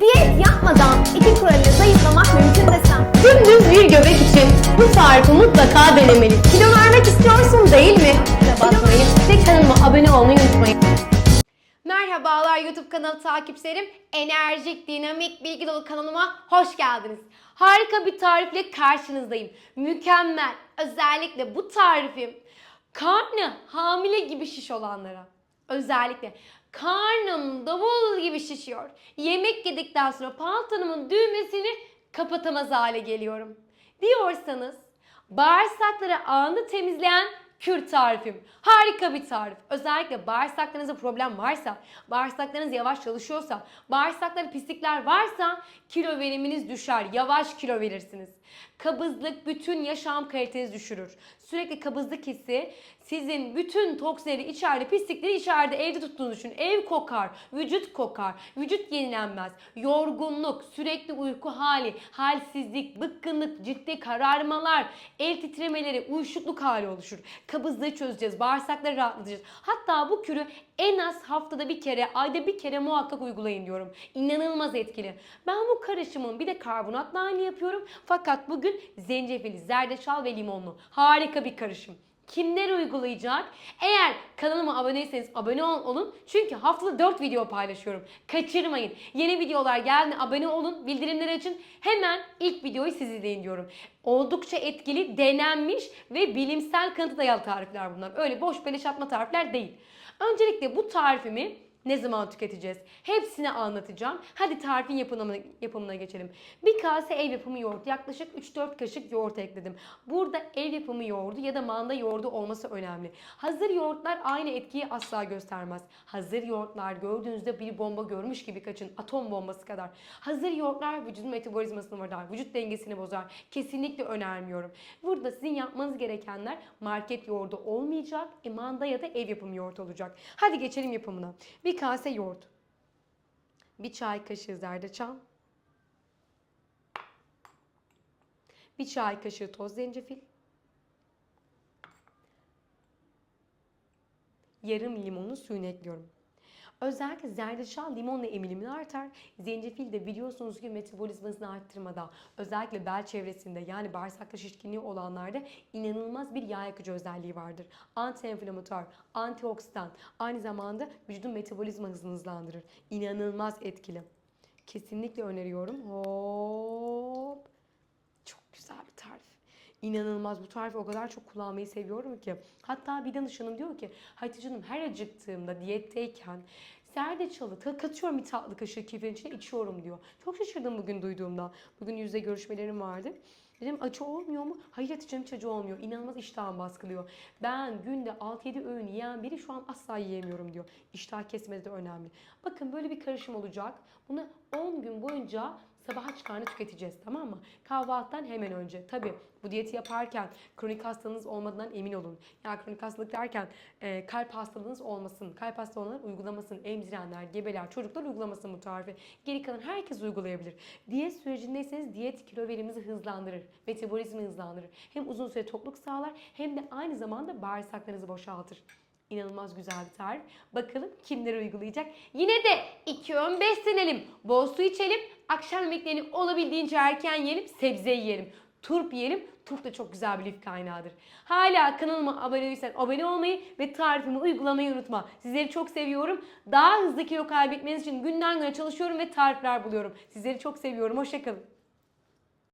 Diyet yapmadan iki kuralıyla zayıflamak mümkün desem. Dümdüz bir göbek için bu tarifi mutlaka denemeli. Kilo vermek istiyorsun değil mi? Ve bakmayı ve kanalıma abone olmayı unutmayın. Merhabalar YouTube kanalı takipçilerim. Enerjik, dinamik, bilgi dolu kanalıma hoş geldiniz. Harika bir tarifle karşınızdayım. Mükemmel. Özellikle bu tarifim karnı hamile gibi şiş olanlara. Özellikle karnım davul gibi şişiyor. Yemek yedikten sonra pantolonumun düğmesini kapatamaz hale geliyorum. Diyorsanız bağırsakları anında temizleyen kür tarifim. Harika bir tarif. Özellikle bağırsaklarınızda problem varsa, bağırsaklarınız yavaş çalışıyorsa, bağırsaklarda pislikler varsa kilo veriminiz düşer. Yavaş kilo verirsiniz. Kabızlık bütün yaşam kalitenizi düşürür. Sürekli kabızlık hissi sizin bütün toksinleri içeride, pislikleri içeride evde tuttuğunuzu düşünün. Ev kokar, vücut kokar, vücut yenilenmez. Yorgunluk, sürekli uyku hali, halsizlik, bıkkınlık, ciddi kararmalar, el titremeleri, uyuşukluk hali oluşur. Kabızlığı çözeceğiz, bağırsakları rahatlatacağız. Hatta bu kürü en az haftada bir kere, ayda bir kere muhakkak uygulayın diyorum. İnanılmaz etkili. Ben bu karışımın bir de karbonatla aynı yapıyorum. Fakat bugün zencefil, zerdeçal ve limonlu. Harika bir karışım. Kimler uygulayacak? Eğer kanalıma aboneyseniz abone ol- olun. Çünkü haftada 4 video paylaşıyorum. Kaçırmayın. Yeni videolar geldi abone olun. Bildirimleri açın. Hemen ilk videoyu siz izleyin diyorum. Oldukça etkili, denenmiş ve bilimsel kanıta dayalı tarifler bunlar. Öyle boş beleş atma tarifler değil. Öncelikle bu tarifimi ne zaman tüketeceğiz? Hepsini anlatacağım. Hadi tarifin yapımına, yapımına geçelim. Bir kase ev yapımı yoğurt. Yaklaşık 3-4 kaşık yoğurt ekledim. Burada ev yapımı yoğurdu ya da manda yoğurdu olması önemli. Hazır yoğurtlar aynı etkiyi asla göstermez. Hazır yoğurtlar gördüğünüzde bir bomba görmüş gibi kaçın. Atom bombası kadar. Hazır yoğurtlar vücudun metabolizmasını bozar. Vücut dengesini bozar. Kesinlikle önermiyorum. Burada sizin yapmanız gerekenler market yoğurdu olmayacak. E, manda ya da ev yapımı yoğurt olacak. Hadi geçelim yapımına. Bir kase yoğurt. Bir çay kaşığı zerdeçal. Bir çay kaşığı toz zencefil. Yarım limonun suyunu ekliyorum. Özellikle zerdeçal limonla emilimini artar. Zencefil de biliyorsunuz ki metabolizmasını arttırmada, özellikle bel çevresinde yani bağırsakta şişkinliği olanlarda inanılmaz bir yağ yakıcı özelliği vardır. Anti-enflamatuar, antioksidan, aynı zamanda vücudun metabolizma hızını hızlandırır. İnanılmaz etkili. Kesinlikle öneriyorum. Hop. Çok güzel bir tarif. İnanılmaz bu tarifi o kadar çok kullanmayı seviyorum ki. Hatta bir danışanım diyor ki Hatice her acıktığımda diyetteyken zerdeçalı katıyorum bir tatlı kaşığı kefirin içine içiyorum diyor. Çok şaşırdım bugün duyduğumda. Bugün yüzde görüşmelerim vardı. Dedim acı olmuyor mu? Hayır Hatice'm hiç acı olmuyor. İnanılmaz iştahım baskılıyor. Ben günde 6-7 öğün yiyen biri şu an asla yiyemiyorum diyor. İştah kesmesi de önemli. Bakın böyle bir karışım olacak. Bunu 10 gün boyunca sabah aç karnı tüketeceğiz tamam mı? Kahvaltıdan hemen önce. Tabi bu diyeti yaparken kronik hastalığınız olmadığından emin olun. Ya kronik hastalık derken e, kalp hastalığınız olmasın. Kalp hasta olanlar uygulamasın. Emzirenler, gebeler, çocuklar uygulamasın bu tarifi. Geri kalan herkes uygulayabilir. Diyet sürecindeyseniz diyet kilo verimimizi hızlandırır. Metabolizmayı hızlandırır. Hem uzun süre tokluk sağlar hem de aynı zamanda bağırsaklarınızı boşaltır. İnanılmaz güzel bir tarif. Bakalım kimler uygulayacak. Yine de iki ön beslenelim. Bol su içelim. Akşam yemeklerini olabildiğince erken yiyelim. Sebze yiyelim. Turp yiyelim. Turp da çok güzel bir lif kaynağıdır. Hala kanalıma abone değilsen abone olmayı ve tarifimi uygulamayı unutma. Sizleri çok seviyorum. Daha hızlı kilo kaybetmeniz için günden güne çalışıyorum ve tarifler buluyorum. Sizleri çok seviyorum. Hoşçakalın.